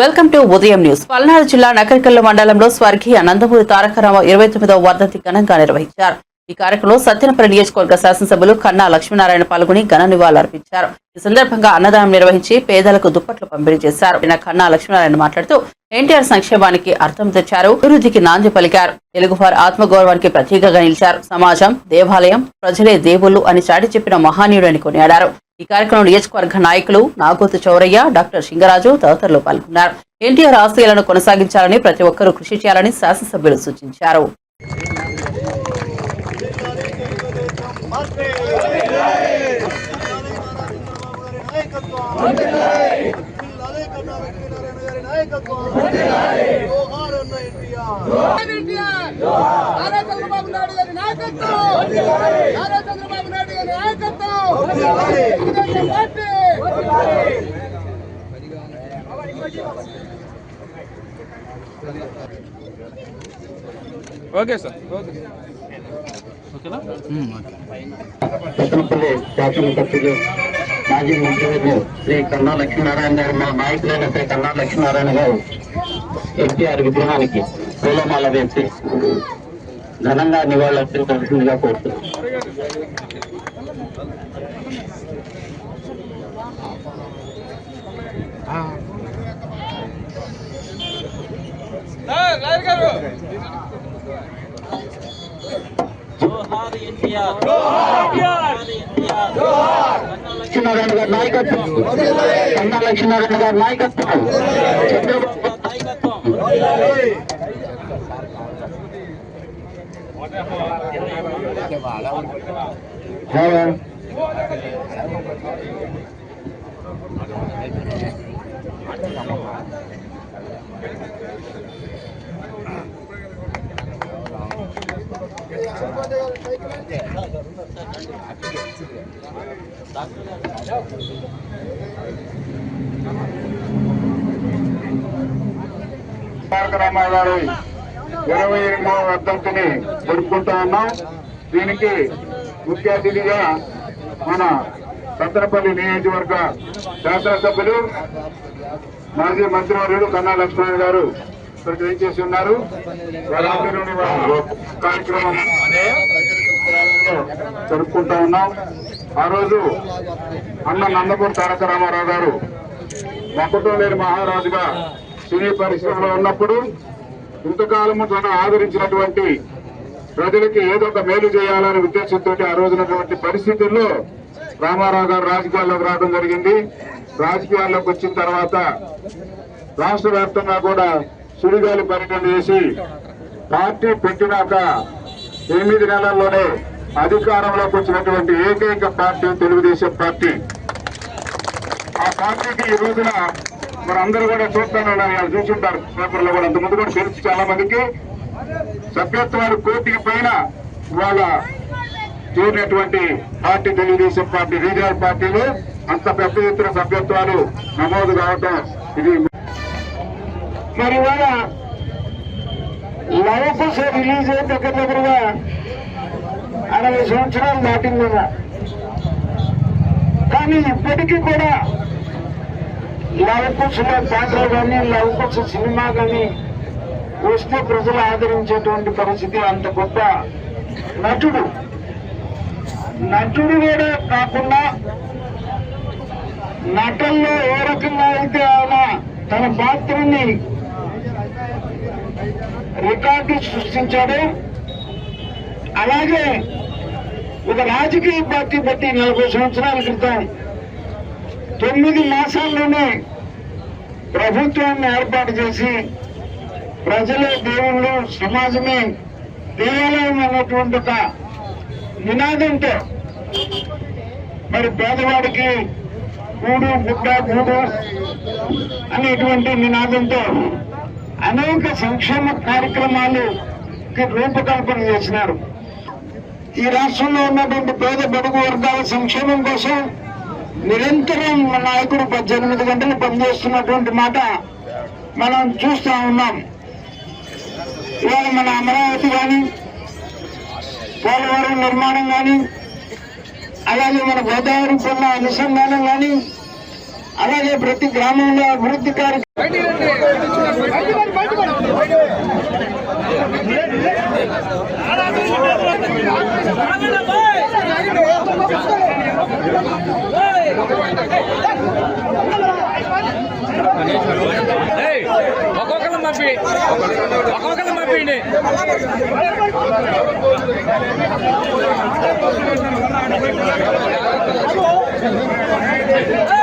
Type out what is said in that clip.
Welcome to Udayam news. Palnadu జిల్లా నకరికల్లు మండలంలో స్వర్గీయ నందమూరి తారకరామ ఇరవై తొమ్మిదవ వర్ధంతి ఘనంగా నిర్వహించారు. ఈ కార్యక్రమంలో సత్యనపల్లి నియోజకవర్గ శాసనసభ్యులు కన్నా లక్ష్మీనారాయణ పాల్గొని ఘన నివాళులర్పించారు. ఈ సందర్భంగా అన్నదానం నిర్వహించి పేదలకు దుప్పట్లు పంపిణీ చేశారు. కన్నా లక్ష్మీనారాయణ మాట్లాడుతూ ఎన్టీఆర్ సంక్షేమానికి అర్థం తెచ్చారు అభివృద్ధికి నాంది పలికారు. తెలుగువారి ఆత్మగౌరవానికి ప్రతీకగా నిలిచారు. సమాజం దేవాలయం ప్రజలే దేవుళ్ళు అని చాటి చెప్పిన మహానీయుడు అని కొనియాడారు. ఈ కార్యక్రమంలో నియోజకవర్గ నాయకులు నాగోతు చౌరయ్య డాక్టర్ సింగరాజు తదితరులు పాల్గొన్నారు. ఎన్టీఆర్ ఆశయాలను కొనసాగించాలని ప్రతి ఒక్కరూ కృషి చేయాలని శాసనసభ్యులు సూచించారు. నాయకత్వం నారా చంద్రబాబు నాయుడు గారి నాయకత్వం Telugudesam party okay sir. Okay Peddapalli మాజీ ముఖ్యమంత్రి శ్రీ కన్నా లక్ష్మీనారాయణ గారు మా నాయకులైన శ్రీ కన్నా లక్ష్మీనారాయణ గారు ఎన్టీఆర్ విగ్రహానికి పూలమాల వేసి ఘనంగా నివాళులు నివాళులర్పించవలసిందిగా కోరుతున్నాను లాయర్ గారు లక్ష్మీనారాయణ గారి నాయకత్వం. కన్నా లక్ష్మీనారాయణ గారి నాయకత్వం. చంద్రబాబు హలో. తారక గారి ఇరవై ఎనిమిదవ వర్ధంతిని జరుపుకుంటా ఉన్నాం దీనికి ముఖ్య అతిథిగా మన సత్తనపల్లి నియోజకవర్గ శాసనసభ్యులు మాజీ మంత్రివర్యులు కన్నా లక్ష్మణ్ గారు ఇక్కడికి ఏం చేసి ఉన్నారు కార్యక్రమం జరుపుకుంటా ఉన్నాం. ఆ రోజు అన్న నందమూరి తారక రామారావు గారు మొక్కటం లేని మహారాజుగా సినీ పరిశ్రమలో ఉన్నప్పుడు ఇంతకాలము తను ఆదరించినటువంటి ప్రజలకి ఏదో ఒక మేలు చేయాలనే ఉద్దేశంతో ఆ రోజునటువంటి పరిస్థితుల్లో రామారావు గారు రాజకీయాల్లోకి రావడం జరిగింది. రాజకీయాల్లోకి వచ్చిన తర్వాత రాష్ట్ర వ్యాప్తంగా కూడా సుడిగాలి పర్యటన చేసి పార్టీ పెట్టినాక ఎనిమిది నెలల్లోనే అధికారంలోకి వచ్చినటువంటి ఏకైక పార్టీ తెలుగుదేశం పార్టీ. ఆ పార్టీకి ఈ రోజున మరి అందరూ కూడా చూస్తాను వాళ్ళు చూసుంటారు. పేపర్లో కూడా అంతకుముందు కూడా తెలుసు చాలా మందికి సభ్యత్వాలు కోటికి పైన వాళ్ళ చేరినటువంటి పార్టీ తెలుగుదేశం పార్టీ రీజనల్ పార్టీలు అంత పెద్ద ఎత్తున సభ్యత్వాలు నమోదు కావటం ఇది మరి ఇవాళ లవకుశ రిలీజ్ అయిన దగ్గర దగ్గరగా అరవై సంవత్సరాలు దాటింది కదా. కానీ ఇప్పటికీ కూడా లవకుశుల పాటలు కానీ లవకుశ సినిమా కానీ వస్తే ప్రజలు ఆదరించేటువంటి పరిస్థితి అంత గొప్ప నటుడు. నటుడు కూడా కాకుండా నటల్లో ఏ రకంగా అయితే ఆయన తన పాత్రని రికార్డు సృష్టించాడు అలాగే ఒక రాజకీయ పార్టీ బట్టి నలభై సంవత్సరాల క్రితం తొమ్మిది మాసాల్లోనే ప్రభుత్వాన్ని ఏర్పాటు చేసి ప్రజలే దేవుళ్ళు సమాజమే దేవాలయం అన్నటువంటి ఒక నినాదంతో మరి పేదవాడికి కూడు గుడ్డ గూడు అనేటువంటి నినాదంతో అనేక సంక్షేమ కార్యక్రమాలు రూపకల్పన చేసినారు. ఈ రాష్ట్రంలో ఉన్నటువంటి పేద బడుగు వర్గాల సంక్షేమం కోసం నిరంతరం నాయకుడు పద్దెనిమిది గంటలు పనిచేస్తున్నటువంటి మాట మనం చూస్తా ఉన్నాం. ఇవాళ మన అమరావతి కానీ పోలవరం నిర్మాణం కానీ అలాగే మన గోదావరి పొన్న అనుసంధానం కానీ అలాగే ప్రతి గ్రామంలో అభివృద్ధి కార్యక్రమం. ఒక్కొక్కరం పంపి ఒక్కొక్కరం పంపిండి Hey!